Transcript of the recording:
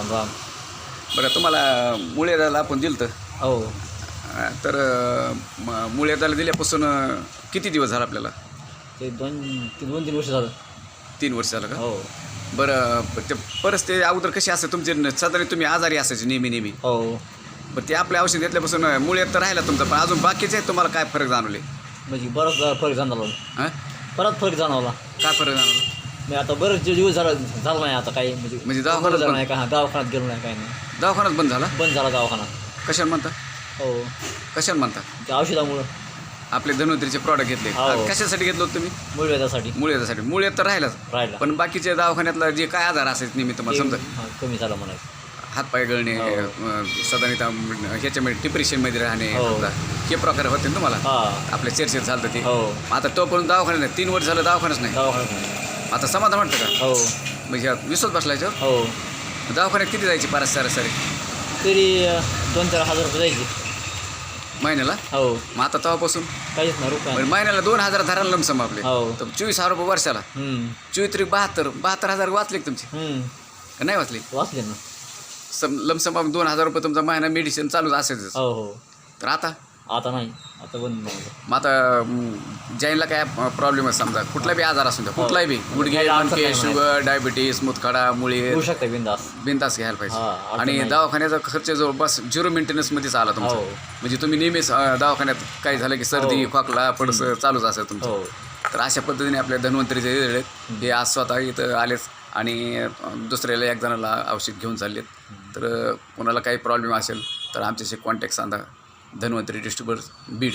राम राम बरं तुम्हाला मुळेदाला आपण दिलं तर हो तर म- मुळेदाला दिल्यापासून अं, किती दिवस झाला आपल्याला? ते दोन ते दोन तीन वर्ष झालं. तीन वर्ष झालं का? हो. बरं प- ते परिस्थिती अगोदर कशी असते तुमचे न- साधारण तुम्ही आजारी असायचे नेहमी नेहमी. हो. पण ते आपल्या औषध घेतल्यापासून मुळ्यात तर राहिला तुमचा पण अजून बाकीचे तुम्हाला काय फरक जाणवले? म्हणजे बराच फरक जाणवला. हां? परत फरक जाणवला. काय फरक जाणवला? मी आता बरेच दिवस झाला झाला नाही आता काही म्हणजे म्हणजे दवाखान्यात झालं नाही का? हा दवाखान्यात गेलो नाही काही नाही. दवाखानाच बंद झाला? बंद झाला दवाखाना कशाला म्हणता? हो. कशाला म्हणता? त्या औषधामुळं. आपले धन्वंतरीचे प्रॉडक्ट घेतले. हो. कशासाठी घेतलं होतं तुम्ही? मुळव्याधासाठी मुळ्यासाठी मुळ्यात तर राहिलाच. राहिला. पण बाकीच्या दवाखान्यातला जे काय आजार असायचे नेहमी तुम्हाला समजा? हा, कमी झाला म्हणायचं. हातपाय गळणे हो. अं, साधारणतः ह्याच्यामध्ये डिप्रेशनमध्ये राहणे हो. समजा हे प्रकार होते ना तुम्हाला? हा. आपल्या चर्चेत झालं ते. हो. आता तोपर्यंत दवाखान्यात नाही. तीन वर्ष झालं दवाखान्याच नाही. दवाखान्यात नाही. आता समाधान वाटतं का? हो. म्हणजे विश्वास बसला याच्यावर हो. दवाखान्यात किती जायची पारस सारे सारे? तरी अं, दोन चार हजार रुपये जायचे. महिन्याला? हो. मग आता तेव्हापासून? रुपये. म्हणजे महिन्याला दोन हजार धरायला लमसम आपले हो. तर चोवीस हजार रुपये वर्षाला. हम्म, चोवीस तरी बहात्तर बहात्तर हजार वाचले का तुमचे? हम्म. का नाही वाचले? वाचले ना. सम लमसम दोन हजार रुपये तुमचा महिना मेडिसिन चालूच असायचं हो हो. तर आता? आता नाही. आता बंद नाही मग आता ज्यांना काय प्रॉब्लेम आहे समजा? कुठला बी आजार असू द्या कुठलाही बी. गुडघे अडचण मणके नाही शुगर डायबिटीस मुतखडा मुळे होऊ शकता बिंदास बिनतास घ्यायला हा, पाहिजे अडचण आणि नाही. दवाखान्याचा खर्च जवळपास झिरो मेंटेनन्समध्येच आला तुमचा. हो. म्हणजे तुम्ही नेहमीच अं, दवाखान्यात काय झालं की सर्दी हो. खोकला पडस चालूच असेल तुमचं. हो. तर अशा पद्धतीने आपल्या धन्वंतरीचे रिझल्ट आहेत हे आज स्वतः इथं आलेच आणि अं, दुसऱ्याला एक जणाला औषध घेऊन चाललेत. तर अं, कोणाला काही प्रॉब्लेम असेल तर आमच्याशी कॉन्टॅक्ट सांगा धन्वंतरी डिस्ट्रीब्युटर बीड.